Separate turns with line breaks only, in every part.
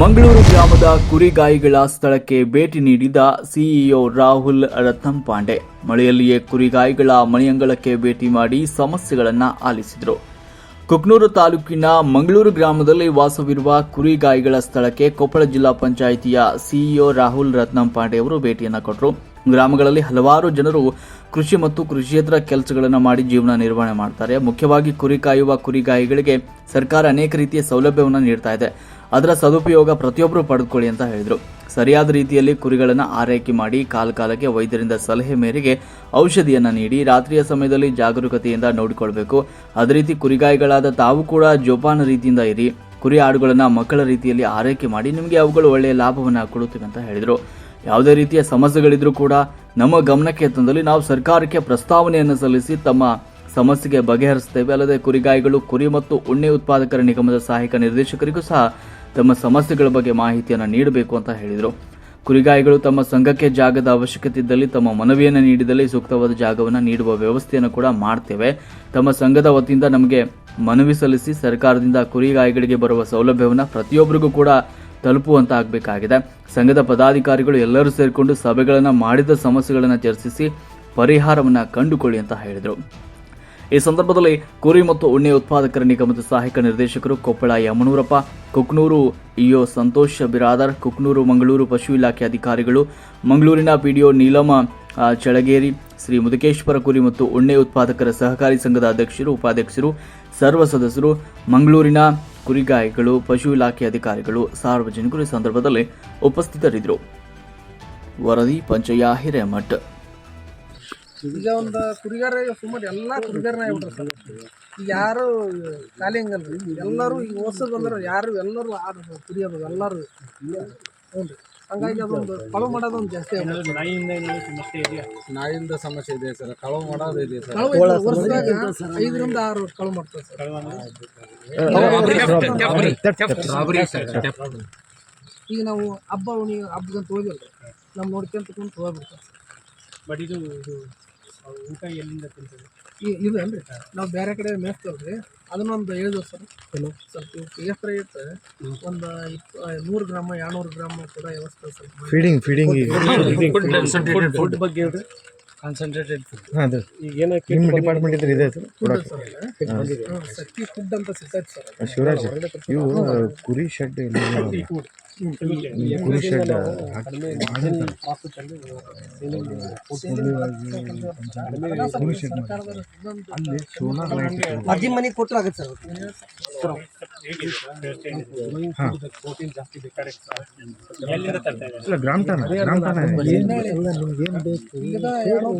ಮಂಗಳೂರು ಗ್ರಾಮದ ಕುರಿಗಾಯಿಗಳ ಸ್ಥಳಕ್ಕೆ ಭೇಟಿ ನೀಡಿದ ಸಿಇಒ ರಾಹುಲ್ ರತ್ನಂ ಪಾಂಡೆ ಮಳೆಯಲ್ಲಿಯೇ ಕುರಿಗಾಯಿಗಳ ಮನೆಯಂಗಳಕ್ಕೆ ಭೇಟಿ ಮಾಡಿ ಸಮಸ್ಯೆಗಳನ್ನು ಆಲಿಸಿದರು. ಕುಕ್ನೂರು ತಾಲೂಕಿನ ಮಂಗಳೂರು ಗ್ರಾಮದಲ್ಲಿ ವಾಸವಿರುವ ಕುರಿಗಾಯಿಗಳ ಸ್ಥಳಕ್ಕೆ ಕೊಪ್ಪಳ ಜಿಲ್ಲಾ ಪಂಚಾಯಿತಿಯ ಸಿಇಒ ರಾಹುಲ್ ರತ್ನಂ ಪಾಂಡೆ ಅವರು ಭೇಟಿಯನ್ನು ಕೊಟ್ಟರು ಗ್ರಾಮಗಳಲ್ಲಿ ಹಲವಾರು ಜನರು ಕೃಷಿ ಮತ್ತು ಕೃಷಿಯೇತರ ಕೆಲಸಗಳನ್ನು ಮಾಡಿ ಜೀವನ ನಿರ್ವಹಣೆ ಮಾಡ್ತಾರೆ. ಮುಖ್ಯವಾಗಿ ಕುರಿ ಕಾಯುವ ಕುರಿಗಾಯಿಗಳಿಗೆ ಸರ್ಕಾರ ಅನೇಕ ರೀತಿಯ ಸೌಲಭ್ಯವನ್ನು ನೀಡ್ತಾ ಇದೆ. ಅದರ ಸದುಪಯೋಗ ಪ್ರತಿಯೊಬ್ಬರು ಪಡೆದುಕೊಳ್ಳಿ ಅಂತ ಹೇಳಿದರು. ಸರಿಯಾದ ರೀತಿಯಲ್ಲಿ ಕುರಿಗಳನ್ನು ಆರೈಕೆ ಮಾಡಿ ಕಾಲ ಕಾಲಕ್ಕೆ ವೈದ್ಯರಿಂದ ಸಲಹೆ ಮೇರೆಗೆ ಔಷಧಿಯನ್ನು ನೀಡಿ ರಾತ್ರಿಯ ಸಮಯದಲ್ಲಿ ಜಾಗರೂಕತೆಯಿಂದ ನೋಡಿಕೊಳ್ಬೇಕು. ಅದೇ ರೀತಿ ಕುರಿಗಾಯಿಗಳಾದ ತಾವು ಕೂಡ ಜೋಪಾನ ರೀತಿಯಿಂದ ಇರಿ. ಕುರಿ ಆಡುಗಳನ್ನು ಮಕ್ಕಳ ರೀತಿಯಲ್ಲಿ ಆರೈಕೆ ಮಾಡಿ ನಿಮಗೆ ಅವುಗಳು ಒಳ್ಳೆಯ ಲಾಭವನ್ನು ಕೊಡುತ್ತವೆ ಅಂತ ಹೇಳಿದರು. ಯಾವುದೇ ರೀತಿಯ ಸಮಸ್ಯೆಗಳಿದ್ರೂ ಕೂಡ ನಮ್ಮ ಗಮನಕ್ಕೆ ತಂದಲ್ಲಿ ನಾವು ಸರ್ಕಾರಕ್ಕೆ ಪ್ರಸ್ತಾವನೆಯನ್ನು ಸಲ್ಲಿಸಿ ತಮ್ಮ ಸಮಸ್ಯೆಗೆ ಬಗೆಹರಿಸುತ್ತೇವೆ. ಅಲ್ಲದೆ ಕುರಿಗಾಯಿಗಳು, ಕುರಿ ಮತ್ತು ಉಣ್ಣೆ ಉತ್ಪಾದಕರ ನಿಗಮದ ಸಹಾಯಕ ನಿರ್ದೇಶಕರಿಗೂ ಸಹ ತಮ್ಮ ಸಮಸ್ಯೆಗಳ ಬಗ್ಗೆ ಮಾಹಿತಿಯನ್ನು ನೀಡಬೇಕು ಅಂತ ಹೇಳಿದರು. ಕುರಿಗಾಯಿಗಳು ತಮ್ಮ ಸಂಘಕ್ಕೆ ಜಾಗದ ಅವಶ್ಯಕತೆ ಇದ್ದಲ್ಲಿ, ತಮ್ಮ ಮನವಿಯನ್ನು ನೀಡಿದಲ್ಲಿ ಸೂಕ್ತವಾದ ಜಾಗವನ್ನು ನೀಡುವ ವ್ಯವಸ್ಥೆಯನ್ನು ಕೂಡ ಮಾಡ್ತೇವೆ. ತಮ್ಮ ಸಂಘದ ವತಿಯಿಂದ ನಮಗೆ ಮನವಿ ಸಲ್ಲಿಸಿ ಸರ್ಕಾರದಿಂದ ಕುರಿಗಾಯಿಗಳಿಗೆ ಬರುವ ಸೌಲಭ್ಯವನ್ನು ಪ್ರತಿಯೊಬ್ಬರಿಗೂ ಕೂಡ ತಲುಪುವಂತ ಆಗಬೇಕಾಗಿದೆ ಸಂಘದ ಪದಾಧಿಕಾರಿಗಳು ಎಲ್ಲರೂ ಸೇರಿಕೊಂಡು ಸಭೆಗಳನ್ನು ಮಾಡಿದ ಸಮಸ್ಯೆಗಳನ್ನು ಚರ್ಚಿಸಿ ಪರಿಹಾರವನ್ನು ಕಂಡುಕೊಳ್ಳಿ ಅಂತ ಹೇಳಿದರು. ಈ ಸಂದರ್ಭದಲ್ಲಿ ಕುರಿ ಮತ್ತು ಉಣ್ಣೆ ಉತ್ಪಾದಕರ ನಿಗಮದ ಸಹಾಯಕ ನಿರ್ದೇಶಕರು ಕೊಪ್ಪಳ ಯಮನೂರಪ್ಪ, ಕುಕ್ನೂರು ಇಒ ಸಂತೋಷ್ ಬಿರಾದರ್, ಕುಕ್ನೂರು ಮಂಗಳೂರು ಪಶು ಇಲಾಖೆ ಅಧಿಕಾರಿಗಳು, ಮಂಗಳೂರಿನ ಪಿಡಿಒ ನೀಲಮ ಚಳಗೇರಿ ಶ್ರೀ ಮುದುಕೇಶ್ವರ ಕುರಿ ಮತ್ತು ಉಣ್ಣೆ ಉತ್ಪಾದಕರ ಸಹಕಾರಿ ಸಂಘದ ಅಧ್ಯಕ್ಷರು, ಉಪಾಧ್ಯಕ್ಷರು, ಸರ್ವ ಸದಸ್ಯರು, ಮಂಗಳೂರಿನ ಕುರಿಗಾಯಿಗಳು ಪಶು ಇಲಾಖೆ ಅಧಿಕಾರಿಗಳು ಸಾರ್ವಜನಿಕರು ಈ ಸಂದರ್ಭದಲ್ಲಿ ಉಪಸ್ಥಿತರಿದ್ದರು. ವರದಿ ಪಂಚಯ್ಯ ಹಿರೇಮಠ್.
ಈಗ ಒಂದು ಕುರಿಗಾರ ಸುಮಾರು ಎಲ್ಲ ಕುರಿಗಾರನ ಆಗ್ಬಿಟ್ರು ಸರ್ ಈಗ ಯಾರು ಖಾಲಿ ಹಂಗಲ್ರಿ? ಎಲ್ಲರೂ ಈಗ ಹೊಸದು ಬಂದ್ರೆ ಯಾರು ಎಲ್ಲರೂ ಆರು ಕುರಿಯೋದು ಎಲ್ಲರೂ. ಹ್ಞೂ ರೀ ಹಂಗಾಗಿ ಅದೊಂದು ಕಳು ಮಾಡೋದೊಂದು ಜಾಸ್ತಿ ಆಗ್ಬಿಡುತ್ತೆ
ನಾಯಿಂದ ಸಮಸ್ಯೆ ಇದೆ ಸರ್. ಕಳವು ಮಾಡೋದು ಇದೆ ಸರ್.
ಐದು ವರ್ಷದಾಗ ಐದರಿಂದ ಆರು ಕಳವು ಮಾಡ್ತಾರೆ ಸರ್. ಈಗ ನಾವು ಹಬ್ಬ ಉಣಿ ಹಬ್ಬದಂತ ಹೋಗಿಲ್ಲ ನಾವು ನೋಡ್ಕೊಂತ ಕುಂತು ಹೋಗ್ಬಿಡ್ತಾರೆ
ಬಟ್ ಇದು ಇದು ಊಟ ಎಲ್ಲಿಂದ
ಈ ಇದು ಅಲ್ರಿ. ನಾವು ಬೇರೆ ಕಡೆ ಮೇಯ್ಸ್ತೇವಲ್ರಿ ಅದನ್ನೊಂದು ಹೇಳಿದ್ವಿ ಸರ್ ಹಲೋ. ಸ್ವಲ್ಪ ಎಷ್ಟು ರೇಟ್ ಒಂದು ಇಪ್ಪ ನೂರು ಗ್ರಾಮ ಎರಡ್ನೂರು ಗ್ರಾಮ ಕೂಡ ವ್ಯವಸ್ಥೆ ಸ್ವಲ್ಪ
ಫೀಡಿಂಗ್ ಫೀಡಿಂಗ್
ಫುಡ್ ಬಗ್ಗೆ ಹೇಳ್ರಿ. ಕಾನ್ಸಂಟ್ರೇಟೆಡ್ ಫುಡ್
ಅದು.
ಈಗ ಏನಕ್ಕೆ
ನಿಮ್ಮ ಡಿಪಾರ್ಟ್ಮೆಂಟ್ ಇದ್ರೆ ಇದೆ sir
food sir Shakti food ಅಂತ ಸಿಗ್ತೈತೆ ಸರ್.
ಶಿವರಾಜ್ ಇವು ಕುರಿ ಶೆಡ್ ಕುರಿ ಶೆಡ್ ಕುರಿ ಶೆಡ್ ಅಲ್ಲಿ ಸೋಲಾರ್ ಲೈಟ್
ಅಜ್ಜಿ ಮನೆಗೆ ಕೊಟ್ಟರೆ ಆಗುತ್ತೆ ಸರ್.
ಇಲ್ಲ ಗ್ರಾಮ್ ಟಾನ ಗ್ರಾಮ್ ಟಾನ
ಈಗ ಎರಡು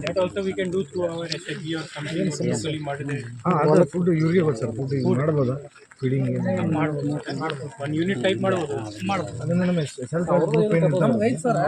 that also we can do through our. S S B R company usually ಮಾಡಿದ್ರೆ
ಹಾಂ ಅದು ಫುಡ್ ಇವ್ರಿಗೆ ಗೊತ್ತು ಸರ್ ಫುಡ್ ಮಾಡ್ಬೋದಾ? ಫೀಡಿಂಗ್
ಮಾಡ್ಬೋದು ಮಾಡ್ಬೋದು ಒಂದು ಯೂನಿಟ್ ಟೈಪ್ ಮಾಡ್ಬೋದು ಮಾಡ್ಬೋದು.
ಅದನ್ನ ನಮ್ಮ ಸೆಲ್ಫ್ ಗ್ರೂಪ್
ಐತೆ ಸರ್